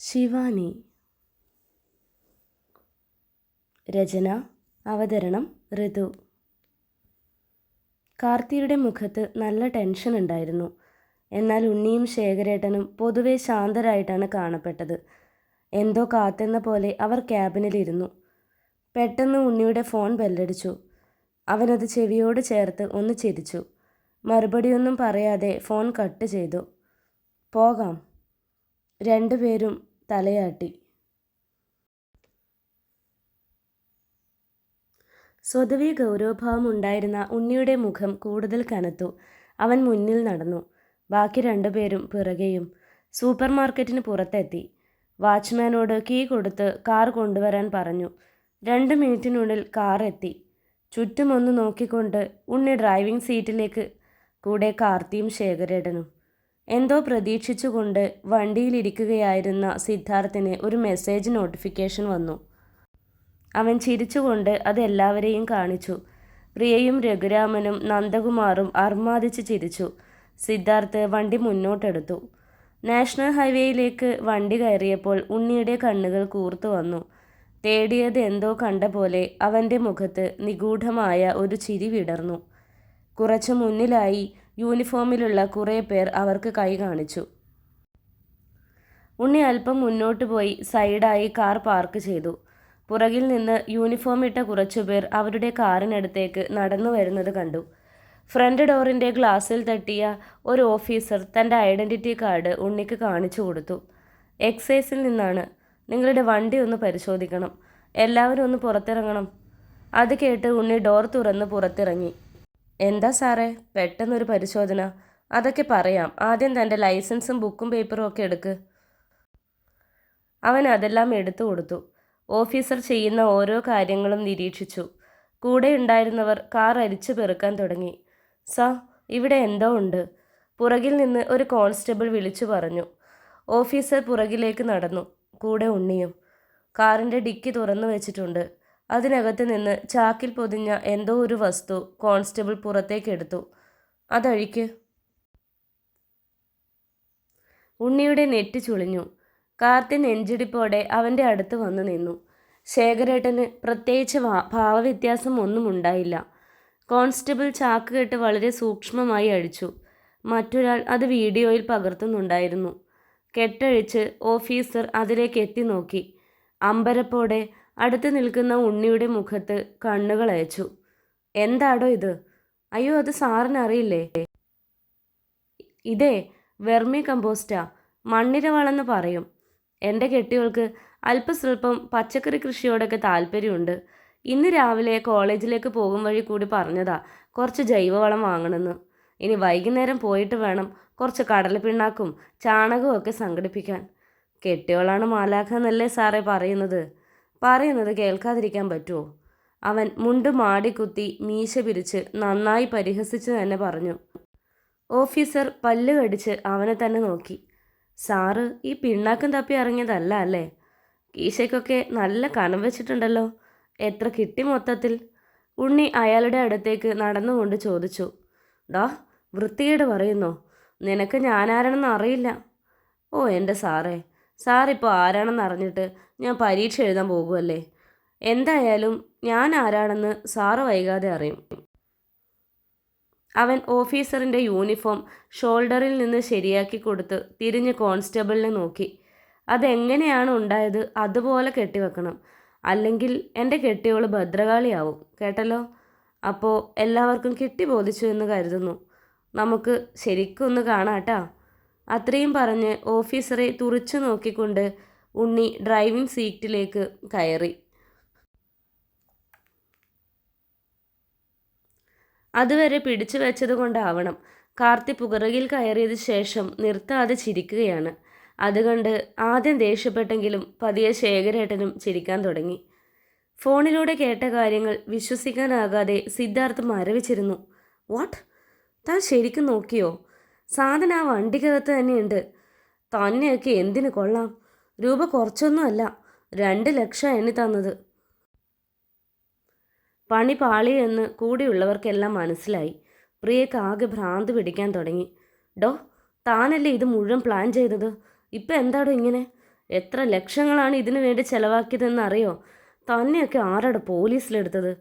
ശിവാനി. രചന അവതരണം ഋതു. കാർത്തിയുടെ മുഖത്ത് നല്ല ടെൻഷൻ ഉണ്ടായിരുന്നു. എന്നാൽ ഉണ്ണിയും ശേഖരേട്ടനും പൊതുവെ ശാന്തരായിട്ടാണ് കാണപ്പെട്ടത്. എന്തോ കാത്തെന്ന പോലെ അവർ ക്യാബിനിലിരുന്നു. പെട്ടെന്ന് ഉണ്ണിയുടെ ഫോൺ ബെല്ലടിച്ചു. അവനത് ചെവിയോട് ചേർത്ത് ഒന്ന് ചിരിച്ചു. മറുപടിയൊന്നും പറയാതെ ഫോൺ കട്ട് ചെയ്തു. പോകാം. രണ്ടുപേരും തലയാട്ടി. സ്വതവേ ഗൗരവഭാവം ഉണ്ടായിരുന്ന ഉണ്ണിയുടെ മുഖം കൂടുതൽ കനത്തു. അവൻ മുന്നിൽ നടന്നു. ബാക്കി രണ്ടുപേരും പിറകെയും സൂപ്പർ മാർക്കറ്റിന് പുറത്തെത്തി. വാച്ച്മാനോട് കീ കൊടുത്ത് കാർ കൊണ്ടുവരാൻ പറഞ്ഞു. രണ്ട് മിനിറ്റിനുള്ളിൽ കാർ എത്തി. ചുറ്റുമൊന്ന് നോക്കിക്കൊണ്ട് ഉണ്ണി ഡ്രൈവിംഗ് സീറ്റിലേക്ക് കൂടെ കാർത്തിയും ശേഖരേട്ടനും. എന്തോ പ്രതീക്ഷിച്ചുകൊണ്ട് വണ്ടിയിലിരിക്കുകയായിരുന്ന സിദ്ധാർത്ഥിന് ഒരു മെസ്സേജ് നോട്ടിഫിക്കേഷൻ വന്നു. അവൻ ചിരിച്ചുകൊണ്ട് അത് എല്ലാവരെയും കാണിച്ചു. പ്രിയയും രഘുരാമനും നന്ദകുമാറും അർമാദിച്ച് ചിരിച്ചു. സിദ്ധാർത്ഥ് വണ്ടി മുന്നോട്ടെടുത്തു. നാഷണൽ ഹൈവേയിലേക്ക് വണ്ടി കയറിയപ്പോൾ ഉണ്ണിയുടെ കണ്ണുകൾ കൂർത്തു വന്നു. തേടിയത് എന്തോ കണ്ട പോലെ അവന്റെ മുഖത്ത് നിഗൂഢമായ ഒരു ചിരി വിടർന്നു. കുറച്ചു മുന്നിലായി യൂണിഫോമിലുള്ള കുറേ പേർ അവർക്ക് കൈ കാണിച്ചു. ഉണ്ണി അല്പം മുന്നോട്ട് പോയി സൈഡായി കാർ പാർക്ക് ചെയ്തു. പുറകിൽ നിന്ന് യൂണിഫോം ഇട്ട കുറച്ചുപേർ അവരുടെ കാറിനടുത്തേക്ക് നടന്നു വരുന്നത് കണ്ടു. ഫ്രണ്ട് ഡോറിന്റെ ഗ്ലാസ്സിൽ തട്ടിയ ഒരു ഓഫീസർ തന്റെ ഐഡന്റിറ്റി കാർഡ് ഉണ്ണിക്ക് കാണിച്ചു കൊടുത്തു. എക്സൈസിൽ നിന്നാണ്. നിങ്ങളുടെ വണ്ടി ഒന്ന് പരിശോധിക്കണം. എല്ലാവരും ഒന്ന് പുറത്തിറങ്ങണം. അത് കേട്ട് ഉണ്ണി ഡോർ തുറന്ന് പുറത്തിറങ്ങി. എന്താ സാറേ? പെട്ടെന്നൊരു പരിശോധന. അതൊക്കെ പറയാം. ആദ്യം തന്റെ ലൈസൻസും ബുക്കും പേപ്പറും ഒക്കെ എടുക്ക്. അവൻ അതെല്ലാം എടുത്തു കൊടുത്തു. ഓഫീസർ ചെയ്യുന്ന ഓരോ കാര്യങ്ങളും നിരീക്ഷിച്ചു. കൂടെ ഉണ്ടായിരുന്നവർ കാർ അരിച്ചു പെറുക്കാൻ തുടങ്ങി. സാ ഇവിടെ എന്തോ ഉണ്ട്. പുറകിൽ നിന്ന് ഒരു കോൺസ്റ്റബിൾ വിളിച്ചു പറഞ്ഞു. ഓഫീസർ പുറകിലേക്ക് നടന്നു. കൂടെ ഉണ്ണിയും. കാറിന്റെ ഡിക്കി തുറന്നു വെച്ചിട്ടുണ്ട്. അതിനകത്ത് നിന്ന് ചാക്കിൽ പൊതിഞ്ഞ എന്തോ ഒരു വസ്തു കോൺസ്റ്റബിൾ പുറത്തേക്കെടുത്തു അതഴിക്ക്. ഉണ്ണിയുടെ നെറ്റ് ചുളിഞ്ഞു. കാർത്തി നെഞ്ചിടിപ്പോടെ അവന്റെ അടുത്ത് വന്നു നിന്നു. ശേഖരേട്ടന് പ്രത്യേകിച്ച് ഭാവവ്യത്യാസം ഒന്നും ഉണ്ടായില്ല. കോൺസ്റ്റബിൾ ചാക്ക് കെട്ട് വളരെ സൂക്ഷ്മമായി അഴിച്ചു. മറ്റൊരാൾ അത് വീഡിയോയിൽ പകർത്തുന്നുണ്ടായിരുന്നു. കെട്ടഴിച്ച് ഓഫീസർ അതിലേക്ക് എത്തി നോക്കി. അമ്പരപ്പോടെ അടുത്ത് നിൽക്കുന്ന ഉണ്ണിയുടെ മുഖത്ത് കണ്ണുകൾ അയച്ചു. എന്താടോ ഇത്? അയ്യോ അത് സാറിന് അറിയില്ലേ? ഇതേ വെർമി കമ്പോസ്റ്റാ. മണ്ണിര വളമെന്ന് പറയും. എന്റെ കെട്ടികൾക്ക് അല്പസ്വല്പം പച്ചക്കറി കൃഷിയോടൊക്കെ താല്പര്യമുണ്ട്. ഇന്ന് രാവിലെ കോളേജിലേക്ക് പോകും വഴി കൂടി പറഞ്ഞതാ കുറച്ച് ജൈവവളം വാങ്ങണമെന്ന്. ഇനി വൈകുന്നേരം പോയിട്ട് വേണം കുറച്ച് കടലപ്പിണ്ണാക്കും ചാണകവും ഒക്കെ സംഘടിപ്പിക്കാൻ. കെട്ടിയോളാണ് മാലാഖ എന്നല്ലേ സാറേ പറയുന്നത്? പറയുന്നത് കേൾക്കാതിരിക്കാൻ പറ്റുമോ അവൻ മുണ്ട് മാടിക്കുത്തി മീശ പിരിച്ച് നന്നായി പരിഹസിച്ചു തന്നെ പറഞ്ഞു. ഓഫീസർ പല്ല് കടിച്ച് അവനെ തന്നെ നോക്കി. സാറ് ഈ പിണ്ണാക്കം തപ്പി ഇറങ്ങിയതല്ല അല്ലേ? കീശയ്ക്കൊക്കെ നല്ല കനം വെച്ചിട്ടുണ്ടല്ലോ. എത്ര കിട്ടി മൊത്തത്തിൽ? ഉണ്ണി അയാളുടെ അടുത്തേക്ക് നടന്നുകൊണ്ട് ചോദിച്ചു. ഡാ വൃത്തികേട് പറയുന്നോ? നിനക്ക് ഞാനാരാണെന്ന് അറിയില്ല. ഓ എന്റെ സാറേ. സാറിപ്പോൾ ആരാണെന്ന് അറിഞ്ഞിട്ട് ഞാൻ പരീക്ഷ എഴുതാൻ പോകുമല്ലേ എന്തായാലും ഞാൻ ആരാണെന്ന് സാറ് വൈകാതെ അറിയും. അവൻ ഓഫീസറിന്റെ യൂണിഫോം ഷോൾഡറിൽ നിന്ന് ശരിയാക്കി കൊടുത്ത് തിരിഞ്ഞ് കോൺസ്റ്റബിളിനെ നോക്കി. അതെങ്ങനെയാണ് ഉണ്ടായത് അതുപോലെ കെട്ടിവെക്കണം. അല്ലെങ്കിൽ എന്റെ കെട്ടിയോൾ ഭദ്രകാളിയാവും കേട്ടല്ലോ? അപ്പോൾ എല്ലാവർക്കും കിട്ടി ബോധിച്ചു എന്ന് കരുതുന്നു. നമുക്ക് ശരിക്കൊന്ന് കാണാട്ടാ. അത്രയും പറഞ്ഞ് ഓഫീസറെ തുറിച്ചു നോക്കിക്കൊണ്ട് ഉണ്ണി ഡ്രൈവിംഗ് സീറ്റിലേക്ക് കയറി. അതുവരെ പിടിച്ചു വെച്ചത് കൊണ്ടാവണം കാർത്തി പുകറകിൽ കയറിയത് ശേഷം നിർത്താതെ ചിരിക്കുകയാണ്. അതുകണ്ട് ആദ്യം ദേഷ്യപ്പെട്ടെങ്കിലും പതിയെ ശേഖരേട്ടനും ചിരിക്കാൻ തുടങ്ങി. ഫോണിലൂടെ കേട്ട കാര്യങ്ങൾ വിശ്വസിക്കാനാകാതെ സിദ്ധാർത്ഥ് മരവിച്ചിരുന്നു. വാട്ട്? താൻ ശരിക്കും നോക്കിയോ? സാധനം ആ വണ്ടിക്കകത്ത് തന്നെയുണ്ട്. തന്നെയൊക്കെ എന്തിന് കൊള്ളാം? രൂപ കുറച്ചൊന്നുമല്ല രണ്ട് ലക്ഷം എണ്ണി തന്നത്. പണി എന്ന് കൂടിയുള്ളവർക്കെല്ലാം മനസ്സിലായി. പ്രിയക്ക് ആകെ ഭ്രാന്ത് പിടിക്കാൻ തുടങ്ങി. ഡോ താനല്ലേ ഇത് മുഴുവൻ പ്ലാൻ ചെയ്തത്? ഇപ്പം എന്താടോ ഇങ്ങനെ? എത്ര ലക്ഷങ്ങളാണ് ഇതിനു വേണ്ടി ചെലവാക്കിയതെന്ന് അറിയോ തന്നെയൊക്കെ ആരാടെ പോലീസിലെടുത്തത്.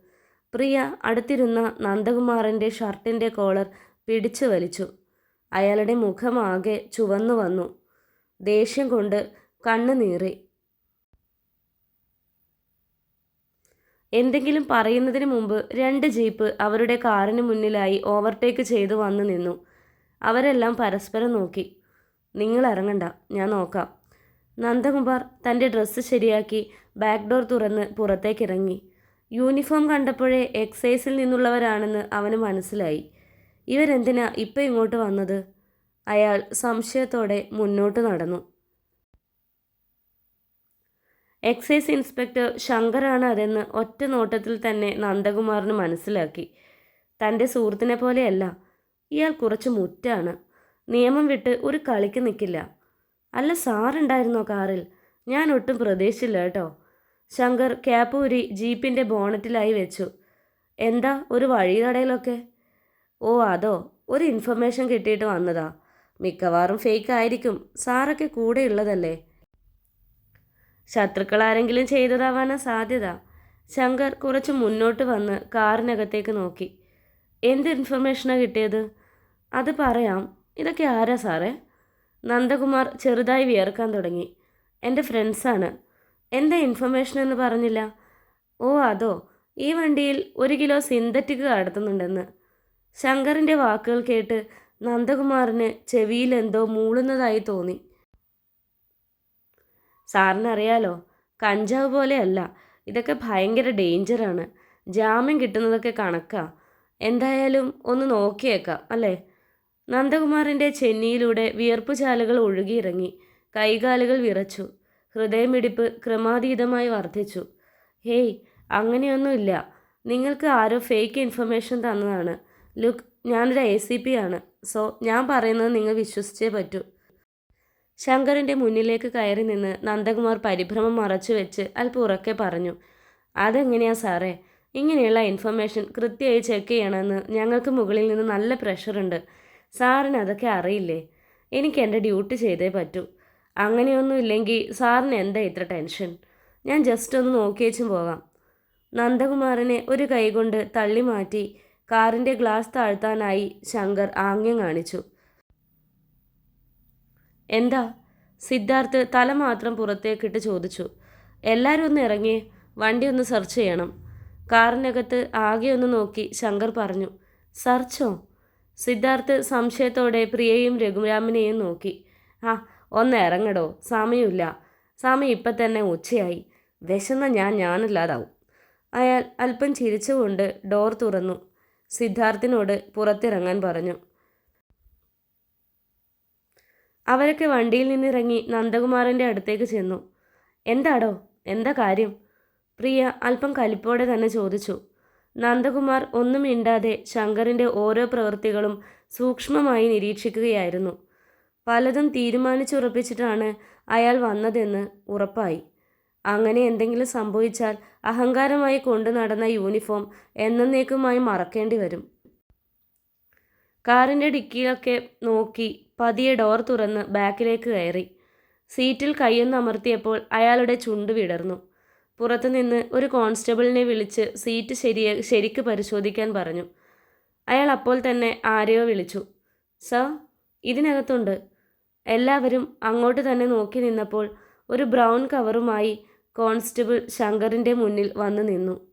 പ്രിയ അടുത്തിരുന്ന നന്ദകുമാറിന്റെ ഷർട്ടിന്റെ കോളർ പിടിച്ചു വലിച്ചു. അയാളുടെ മുഖമാകെ ചുവന്നു വന്നു. ദേഷ്യം കൊണ്ട് കണ്ണു നീറി. എന്തെങ്കിലും പറയുന്നതിന് മുമ്പ് രണ്ട് ജീപ്പ് അവരുടെ കാറിന് മുന്നിലായി ഓവർടേക്ക് ചെയ്തു വന്നു നിന്നു. അവരെല്ലാം പരസ്പരം നോക്കി. നിങ്ങൾ ഇറങ്ങണ്ട ഞാൻ നോക്കാം. നന്ദകുമാർ തന്റെ ഡ്രസ്സ് ശരിയാക്കി ബാക്ക് ഡോർ തുറന്ന് പുറത്തേക്കിറങ്ങി യൂണിഫോം കണ്ടപ്പോഴേ എക്സൈസിൽ നിന്നുള്ളവരാണെന്ന് അവന് മനസ്സിലായി. ഇവരെന്തിനാ ഇപ്പം ഇങ്ങോട്ട് വന്നത്? അയാൾ സംശയത്തോടെ മുന്നോട്ട് നടന്നു. എക്സൈസ് ഇൻസ്പെക്ടർ ശങ്കറാണ് അതെന്ന് ഒറ്റ നോട്ടത്തിൽ തന്നെ നന്ദകുമാറിന് മനസ്സിലാക്കി. തന്റെ സുഹൃത്തിനെ പോലെയല്ല ഇയാൾ കുറച്ച് മുറ്റാണ്. നിയമം വിട്ട് ഒരു കളിക്ക് നിൽക്കില്ല അല്ല സാറുണ്ടായിരുന്നോ കാറിൽ? ഞാൻ ഒട്ടും പ്രതീക്ഷിച്ചില്ല കേട്ടോ. ശങ്കർ ക്യാപ്പ് ഊരി ജീപ്പിന്റെ ബോണറ്റിലായി വെച്ചു. എന്താ ഒരു വഴിതടയിലൊക്കെ? ഓ അതോ? ഒരു ഇൻഫർമേഷൻ കിട്ടിയിട്ട് വന്നതാ. മിക്കവാറും ഫേക്ക് ആയിരിക്കും. സാറൊക്കെ കൂടെ ഉള്ളതല്ലേ ശത്രുക്കൾ ആരെങ്കിലും ചെയ്തതാവാനാ സാധ്യത. ശങ്കർ കുറച്ച് മുന്നോട്ട് വന്ന് കാറിനകത്തേക്ക് നോക്കി. എന്ത് ഇൻഫർമേഷനാണ് കിട്ടിയത്? അത് പറയാം. ഇതൊക്കെ ആരാ സാറേ? നന്ദകുമാർ ചെറുതായി വിയർക്കാൻ തുടങ്ങി. എന്റെ ഫ്രണ്ട്സാണ്. എന്താ ഇൻഫർമേഷൻ എന്ന് പറഞ്ഞില്ല? ഓ അതോ? ഈ വണ്ടിയിൽ ഒരു കിലോ സിന്തറ്റിക് കടത്തുന്നുണ്ടെന്ന് ശങ്കറിന്റെ വാക്കുകൾ കേട്ട് നന്ദകുമാറിന് ചെവിയിൽ എന്തോ മൂളുന്നതായി തോന്നി. സാറിനറിയാലോ കഞ്ചാവ് പോലെയല്ല ഇതൊക്കെ ഭയങ്കര ഡേഞ്ചറാണ് ജാമ്യം കിട്ടുന്നതൊക്കെ കണക്കാ. എന്തായാലും ഒന്ന് നോക്കിയേക്കാം അല്ലേ? നന്ദകുമാറിന്റെ ചെന്നിയിലൂടെ വിയർപ്പ് ചാലുകൾ ഒഴുകിയിറങ്ങി. കൈകാലുകൾ വിറച്ചു. ഹൃദയമിടിപ്പ് ക്രമാതീതമായി വർദ്ധിച്ചു. ഹേയ് അങ്ങനെയൊന്നുമില്ല. നിങ്ങൾക്ക് ആരോ ഫേക്ക് ഇൻഫർമേഷൻ തന്നതാണ്. ലുക്ക് ഞാനൊരു എ സി പി ആണ്. സോ ഞാൻ പറയുന്നത് നിങ്ങൾ വിശ്വസിച്ചേ പറ്റൂ. ശങ്കറിന്റെ മുന്നിലേക്ക് കയറി നിന്ന് നന്ദകുമാർ പരിഭ്രമം മറച്ചു വെച്ച് അല്പം ഉറക്കെ പറഞ്ഞു അതെങ്ങനെയാ സാറേ? ഇങ്ങനെയുള്ള ഇൻഫർമേഷൻ കൃത്യമായി ചെക്ക് ചെയ്യണമെന്ന് ഞങ്ങൾക്ക് മുകളിൽ നിന്ന് നല്ല പ്രഷറുണ്ട് സാറിന് അതൊക്കെ അറിയില്ലേ? എനിക്ക് എന്റെ ഡ്യൂട്ടി ചെയ്തേ പറ്റൂ. അങ്ങനെയൊന്നും ഇല്ലെങ്കിൽ സാറിന് എന്താ ഇത്ര ടെൻഷൻ ഞാൻ ജസ്റ്റ് ഒന്ന് നോക്കിയേച്ചും പോകാം. നന്ദകുമാറിനെ ഒരു കൈകൊണ്ട് തള്ളി മാറ്റി കാറിന്റെ ഗ്ലാസ് താഴ്ത്താനായി ശങ്കർ ആംഗ്യം കാണിച്ചു. എന്താ? സിദ്ധാർത്ഥ് തല മാത്രം പുറത്തേക്കിട്ട് ചോദിച്ചു. എല്ലാവരും ഒന്ന് ഇറങ്ങി വണ്ടി ഒന്ന് സെർച്ച് ചെയ്യണം. കാറിനകത്ത് ആകെ ഒന്ന് നോക്കി ശങ്കർ പറഞ്ഞു. സെർച്ചോ? സിദ്ധാർത്ഥ് സംശയത്തോടെ പ്രിയയും രഘുരാമനെയും നോക്കി. ആ ഒന്ന് ഇറങ്ങടോ സമയമില്ല. സമയം ഇപ്പം തന്നെ ഉച്ചയായി. വിശന്ന ഞാൻ ഞാനല്ലാതാവും. അയാൾ അല്പം ചിരിച്ചുകൊണ്ട് ഡോർ തുറന്നു. സിദ്ധാർത്ഥിനോട് പുറത്തിറങ്ങാൻ പറഞ്ഞു. അവരൊക്കെ വണ്ടിയിൽ നിന്നിറങ്ങി നന്ദകുമാറിന്റെ അടുത്തേക്ക് ചെന്നു. എന്താടോ? എന്താ കാര്യം? പ്രിയ അല്പം കലിപ്പോടെ തന്നെ ചോദിച്ചു. നന്ദകുമാർ ഒന്നും മിണ്ടാതെ ശങ്കറിന്റെ ഓരോ പ്രവൃത്തികളും സൂക്ഷ്മമായി നിരീക്ഷിക്കുകയായിരുന്നു. പലതും തീരുമാനിച്ചുറപ്പിച്ചിട്ടാണ് അയാൾ വന്നതെന്ന് ഉറപ്പായി. അങ്ങനെ എന്തെങ്കിലും സംഭവിച്ചാൽ അഹങ്കാരമായി കൊണ്ടു നടന്ന യൂണിഫോം എന്നേക്കുമായി മറക്കേണ്ടി വരും. കാറിന്റെ ഡിക്കിയിലൊക്കെ നോക്കി പതിയെ ഡോർ തുറന്ന് ബാക്കിലേക്ക് കയറി. സീറ്റിൽ കയ്യൊന്ന് അമർത്തിയപ്പോൾ അയാളുടെ ചുണ്ട് വിടർന്നു. പുറത്തുനിന്ന് ഒരു കോൺസ്റ്റബിളിനെ വിളിച്ച് സീറ്റ് ശരിയ ശരിക്ക് പരിശോധിക്കാൻ പറഞ്ഞു. അയാൾ അപ്പോൾ തന്നെ ആരെയോ വിളിച്ചു. സർ ഇതിനകത്തുണ്ട്. എല്ലാവരും അങ്ങോട്ട് തന്നെ നോക്കി നിന്നപ്പോൾ ഒരു ബ്രൗൺ കവറുമായി കോൺസ്റ്റബിൾ ശങ്കറിന്റെ മുന്നിൽ വന്നു നിന്നു.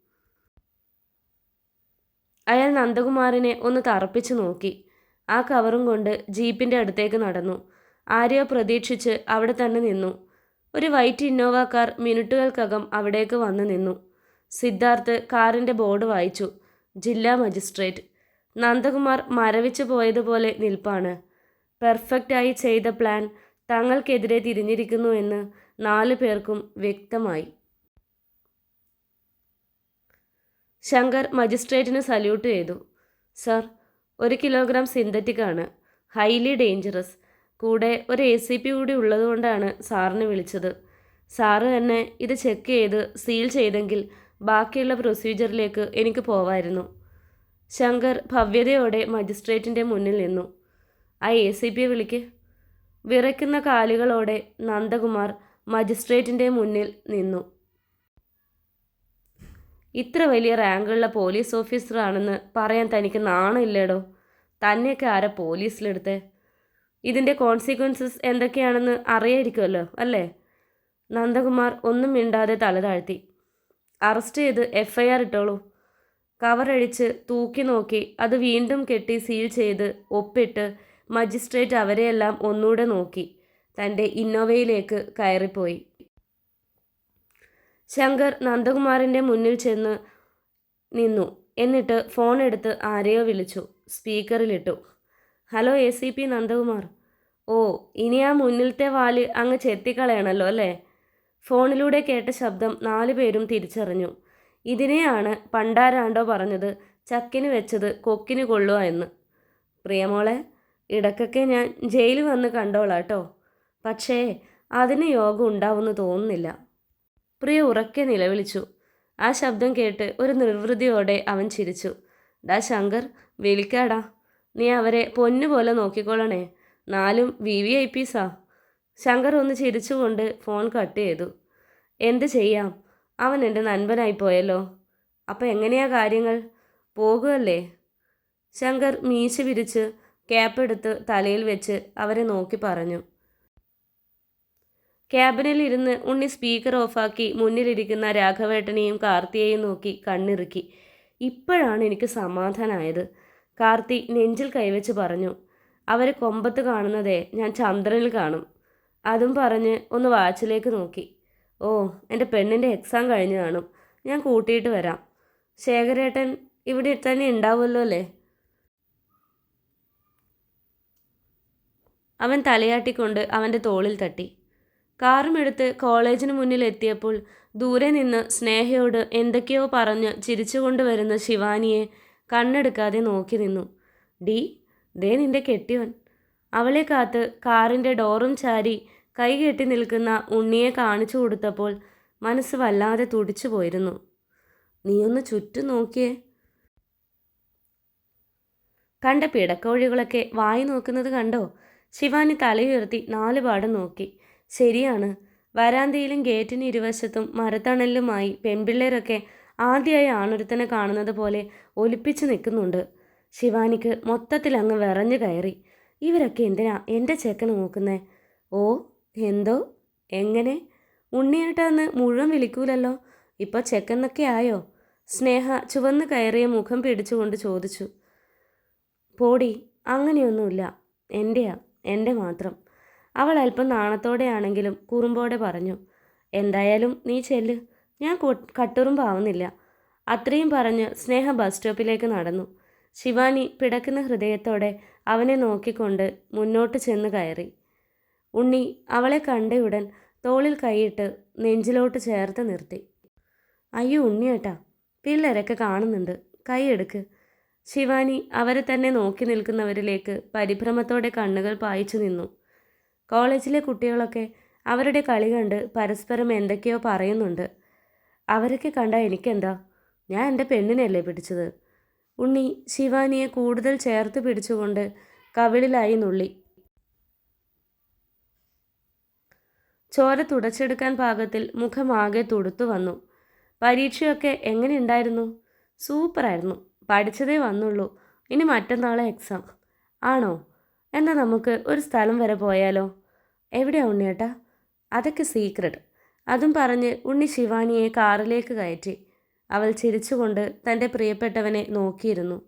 അയാൾ നന്ദകുമാറിനെ ഒന്ന് തറപ്പിച്ചു നോക്കി. ആ കവറും കൊണ്ട് ജീപ്പിന്റെ അടുത്തേക്ക് നടന്നു. ആരെയോ പ്രതീക്ഷിച്ച് അവിടെ തന്നെ നിന്നു. ഒരു വൈറ്റ് ഇന്നോവ കാർ മിനിറ്റുകൾക്കകം അവിടേക്ക് വന്നു നിന്നു. സിദ്ധാർത്ഥ് കാറിന്റെ ബോർഡ് വായിച്ചു. ജില്ലാ മജിസ്ട്രേറ്റ്. നന്ദകുമാർ മരവിച്ചു പോയതുപോലെ നിൽപ്പാണ്. പെർഫെക്റ്റായി ചെയ്ത പ്ലാൻ തങ്ങൾക്കെതിരെ തിരിഞ്ഞിരിക്കുന്നു എന്ന് നാലു പേർക്കും വ്യക്തമായി. ശങ്കർ മജിസ്ട്രേറ്റിന് സല്യൂട്ട് ചെയ്തു. സർ ഒരു കിലോഗ്രാം സിന്തറ്റിക് ആണ്. ഹൈലി ഡേഞ്ചറസ് കൂടെ ഒരു എ സി പി കൂടി ഉള്ളതുകൊണ്ടാണ് സാറിനെ വിളിച്ചത്. സാറ് തന്നെ ഇത് ചെക്ക് ചെയ്ത് സീൽ ചെയ്തെങ്കിൽ ബാക്കിയുള്ള പ്രൊസീജിയറിലേക്ക് എനിക്ക് പോവായിരുന്നു ശങ്കർ ഭവ്യതയോടെ മജിസ്ട്രേറ്റിന്റെ മുന്നിൽ നിന്നു. ആ എ സി പിയെ വിളിക്ക്. വിറയ്ക്കുന്ന കാലുകളോടെ നന്ദകുമാർ മജിസ്ട്രേറ്റിന്റെ മുന്നിൽ നിന്നു. ഇത്ര വലിയ റാങ്കുള്ള പോലീസ് ഓഫീസറാണെന്ന് പറയാൻ തനിക്ക് നാണമില്ലേടോ? തന്നെയൊക്കെ ആരാ പോലീസിലെടുത്തേ? ഇതിന്റെ കോൺസിക്വൻസസ് എന്തൊക്കെയാണെന്ന് അറിയായിരിക്കുമല്ലോ അല്ലേ? നന്ദകുമാർ ഒന്നും മിണ്ടാതെ തല താഴ്ത്തി. അറസ്റ്റ് ചെയ്ത് എഫ് ഐ ആർ ഇട്ടോളൂ. കവറഴിച്ച് തൂക്കി നോക്കി അത് വീണ്ടും കെട്ടി സീൽ ചെയ്ത് ഒപ്പിട്ട് മജിസ്ട്രേറ്റ് അവരെയെല്ലാം ഒന്നുകൂടെ നോക്കി. തന്റെ ഇന്നോവയിലേക്ക് കയറിപ്പോയി. ശങ്കർ നന്ദകുമാറിന്റെ മുന്നിൽ ചെന്ന് നിന്നു. എന്നിട്ട് ഫോൺ എടുത്ത് ആരെയോ വിളിച്ചു. സ്പീക്കറിലിട്ടു. Hello A C P Nandakumar. ഓ ഇനി ആ മുന്നിലത്തെ വാൽ അങ്ങ് ചെത്തിക്കളയണല്ലോ അല്ലേ? ഫോണിലൂടെ കേട്ട ശബ്ദം നാലു പേരും തിരിച്ചറിഞ്ഞു. ഇതിനെയാണ് പണ്ടാരാണ്ടോ പറഞ്ഞത് ചക്കിന് വെച്ചത് കൊക്കിന് കൊള്ളുക എന്ന്. പ്രിയമോളെ ഇടക്കൊക്കെ ഞാൻ ജയിലിൽ വന്ന് കണ്ടോളാട്ടോ. പക്ഷേ അതിന് യോഗം ഉണ്ടാവുമെന്ന് തോന്നുന്നില്ല. പ്രിയ ഉറക്കെ നിലവിളിച്ചു. ആ ശബ്ദം കേട്ട് ഒരു നിർവൃതിയോടെ അവൻ ചിരിച്ചു. ഡാ ശങ്കർ വിളിക്കാടാ. നീ അവരെ പൊന്നുപോലെ നോക്കിക്കൊള്ളണേ. നാലും വി വി ഐ പീസാ. ശങ്കർ ഒന്ന് ചിരിച്ചുകൊണ്ട് ഫോൺ കട്ട് ചെയ്തു. എന്ത് ചെയ്യാം? അവൻ എന്റെ നൻപനായി പോയല്ലോ. അപ്പം എങ്ങനെയാ കാര്യങ്ങൾ? പോകുമല്ലേ ശങ്കർ മീശ വിരിച്ച് ക്യാപ്പെടുത്ത് തലയിൽ വെച്ച് അവരെ നോക്കി പറഞ്ഞു. ക്യാബിനിൽ ഇരുന്ന് ഉണ്ണി സ്പീക്കർ ഓഫാക്കി മുന്നിലിരിക്കുന്ന രാഘവേട്ടനെയും കാർത്തിയെയും നോക്കി കണ്ണിറുക്കി. ഇപ്പോഴാണ് എനിക്ക് സമാധാനമായത് കാർത്തി നെഞ്ചിൽ കൈവച്ച് പറഞ്ഞു അവരെ കൊമ്പത്ത് കാണുന്നതേ ഞാൻ ചന്ദ്രനിൽ കാണും അതും പറഞ്ഞ് ഒന്ന് വാച്ചിലേക്ക് നോക്കി. ഓ എന്റെ പെണ്ണിന്റെ എക്സാം കഴിഞ്ഞ് കാണും. ഞാൻ കൂട്ടിയിട്ട് വരാം. ശേഖരേട്ടൻ ഇവിടെ തന്നെ ഉണ്ടാവുമല്ലോ അല്ലേ? അവൻ തലയാട്ടിക്കൊണ്ട് അവന്റെ തോളിൽ തട്ടി. കാറും എടുത്ത് കോളേജിന് മുന്നിൽ എത്തിയപ്പോൾ ദൂരെ നിന്ന് സ്നേഹയോട് എന്തൊക്കെയോ പറഞ്ഞ് ചിരിച്ചുകൊണ്ട് വരുന്ന ശിവാനിയെ കണ്ണെടുക്കാതെ നോക്കി നിന്നു. ഡി ദേ നിന്റെ കെട്ടിയവൻ. അവളെ കാത്ത് കാറിന്റെ ഡോറും ചാരി കൈ കെട്ടി നിൽക്കുന്ന ഉണ്ണിയെ കാണിച്ചു കൊടുത്തപ്പോൾ മനസ്സ് വല്ലാതെ തുടിച്ചു പോയിരുന്നു. നീയൊന്ന് ചുറ്റും നോക്കിയേ. കണ്ട പിടക്കോഴികളൊക്കെ വായി നോക്കുന്നത് കണ്ടോ? ശിവാനി തലയുയർത്തി നാലുപാടും നോക്കി. ശരിയാണ്. വരാന്തയിലും ഗേറ്റിന് ഇരുവശത്തും മരത്തണലിലുമായി പെൺപിള്ളേരൊക്കെ ആദ്യമായി ആണൊരുത്തനെ കാണുന്നത് പോലെ ഒലിപ്പിച്ചു നിൽക്കുന്നുണ്ട്. ശിവാനിക്ക് മൊത്തത്തിൽ അങ്ങ് വിറഞ്ഞു കയറി. ഇവരൊക്കെ എന്തിനാ എന്റെ ചെക്കന് നോക്കുന്നേ? ഓ എന്തോ? എങ്ങനെ? ഉണ്ണിയേട്ടാന്ന് മുഴുവൻ വിളിക്കൂലല്ലോ? ഇപ്പോൾ ചെക്കെന്നൊക്കെ ആയോ? സ്നേഹ ചുവന്ന് കയറിയ മുഖം പിടിച്ചുകൊണ്ട് ചോദിച്ചു. പോടി അങ്ങനെയൊന്നുമില്ല. എന്റെയാ എന്റെ മാത്രം. അവൾ അല്പം നാണത്തോടെയാണെങ്കിലും കുറുമ്പോടെ പറഞ്ഞു എന്തായാലും നീ ചെല്ല്. ഞാൻ കട്ടുറുമ്പാവുന്നില്ല അത്രയും പറഞ്ഞ് സ്നേഹ ബസ് സ്റ്റോപ്പിലേക്ക് നടന്നു. ശിവാനി പിടക്കുന്ന ഹൃദയത്തോടെ അവനെ നോക്കിക്കൊണ്ട് മുന്നോട്ട് ചെന്ന് കയറി. ഉണ്ണി അവളെ കണ്ടയുടൻ തോളിൽ കൈയിട്ട് നെഞ്ചിലോട്ട് ചേർത്ത് നിർത്തി. അയ്യോ ഉണ്ണിയേട്ടാ പിള്ളേരൊക്കെ കാണുന്നുണ്ട്. കൈയെടുക്ക് ശിവാനി അവരെ തന്നെ നോക്കി നിൽക്കുന്നവരിലേക്ക് പരിഭ്രമത്തോടെ കണ്ണുകൾ പായിച്ചു നിന്നു. കോളേജിലെ കുട്ടികളൊക്കെ അവരുടെ കളി കണ്ട് പരസ്പരം എന്തൊക്കെയോ പറയുന്നുണ്ട്. അവരൊക്കെ കണ്ട എനിക്കെന്താ? ഞാൻ എന്റെ പെണ്ണിനെയല്ലേ പിടിച്ചത്? ഉണ്ണി ശിവാനിയെ കൂടുതൽ ചേർത്ത് പിടിച്ചുകൊണ്ട് കവിളിലായി നുള്ളി. ചോര തുടച്ചെടുക്കാൻ പാകത്തിൽ മുഖമാകെ തുടുത്തു വന്നു. പരീക്ഷയൊക്കെ എങ്ങനെയുണ്ടായിരുന്നു സൂപ്പറായിരുന്നു. പഠിച്ചതേ വന്നുള്ളൂ. ഇനി മറ്റന്നാളെ എക്സാം. ആണോ? എന്നാൽ നമുക്ക് ഒരു സ്ഥലം വരെ പോയാലോ? എവിടെയാ ഉണ്ണിയേട്ടാ? അതൊക്കെ സീക്രട്ട് അതും പറഞ്ഞ് ഉണ്ണി ശിവാനിയെ കാറിലേക്ക് കയറ്റി. അവൾ ചിരിച്ചുകൊണ്ട് തന്റെ പ്രിയപ്പെട്ടവനെ നോക്കിയിരുന്നു.